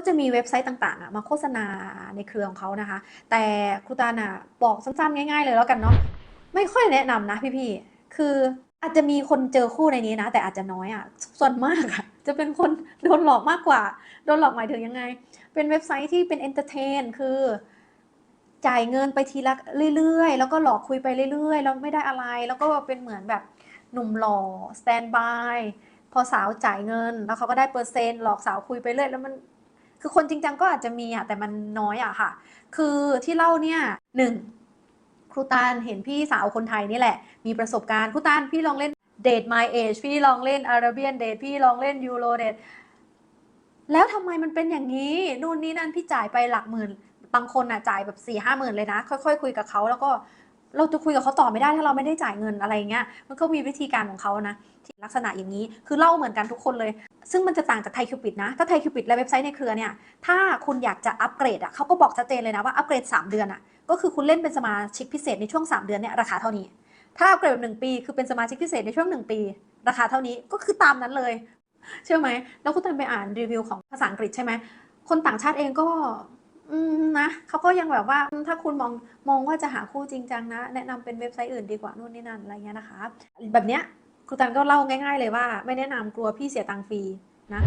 ก็จะมีเว็บไซต์ต่างๆมาโฆษณาในเครือของเขานะคะ แต่ครูตาลอะบอกสั้นๆง่าย ๆ เลยแล้วกันเนาะไม่ค่อยแนะนำนะพี่ๆคืออาจจะมีคนเจอคู่ในนี้นะ แต่อาจจะน้อยอะส่วนมากอะจะเป็นคนโดนหลอกมากกว่า โดนหลอกหมายถึงยังไง เป็นเว็บไซต์ที่เป็นเอนเตอร์เทนคือจ่ายเงินไปทีละเรื่อยๆ แล้วก็หลอกคุยไปเรื่อยๆ แล้วไม่ได้อะไร แล้วก็เป็นเหมือนแบบหนุ่มหล่อสแตนบายพอสาวจ่ายเงิน แล้วเขาก็ได้เปอร์เซ็นต์หลอกสาวคุยไปเรื่อยแล้วมัน คือคนจริงจังก็อาจจะมีอะแต่มันน้อยอะค่ะ คือที่เล่าเนี่ยหนึ่งครูตานเห็นพี่สาวคนไทยนี่แหละ มีประสบการณ์ครูตานพี่ลองเล่น Date My Age พี่ลองเล่น Arabian Date พี่ลองเล่น Euro Date แล้วทำไมมันเป็นอย่างนี้นู่นนี่นั่นพี่จ่ายไปหลักหมื่นบางคนอะจ่ายแบบสี่ห้าหมื่นเลยนะ ค่อยๆ คุยกับเขาแล้วก็ เราจะคุยกับเขาต่อไม่ได้ถ้าเราไม่ได้จ่ายเงินอะไรเงี้ยมันก็มีวิธีการของเขานะที่ลักษณะอย่างนี้คือเล่าเหมือนกันทุกคนเลย ซึ่งมันจะต่างจากไทยคิวปิดนะ ถ้าไทยคิวปิดและเว็บไซต์ในเครือเนี่ย ถ้าคุณอยากจะอัปเกรดอะเขาก็บอกชัดเจนเลยนะว่าอัปเกรด 3 เดือนอะก็คือคุณเล่นเป็นสมาชิกพิเศษในช่วง 3 เดือนเนี่ยราคาเท่านี้ ถ้าอัปเกรดแบบหนึ่งปีคือเป็นสมาชิกพิเศษในช่วงหนึ่งปี ราคาเท่านี้ก็คือตามนั้นเลย เชื่อไหมแล้วคุณตันไปอ่านรีวิวของภาษาอังกฤษใช่ไหมคนต่างชาติเองก็ อืมนะเขาก็ยังแบบว่าถ้าคุณมองมองว่าจะหาคู่จริงจังนะ แนะนำเป็นเว็บไซต์อื่นดีกว่านู่นนี่นั่นอะไรเงี้ยนะคะ แบบเนี้ยครูตันก็เล่าง่าย ๆ เลยว่า ไม่แนะนำกลัวพี่เสียตังค์ฟรีนะ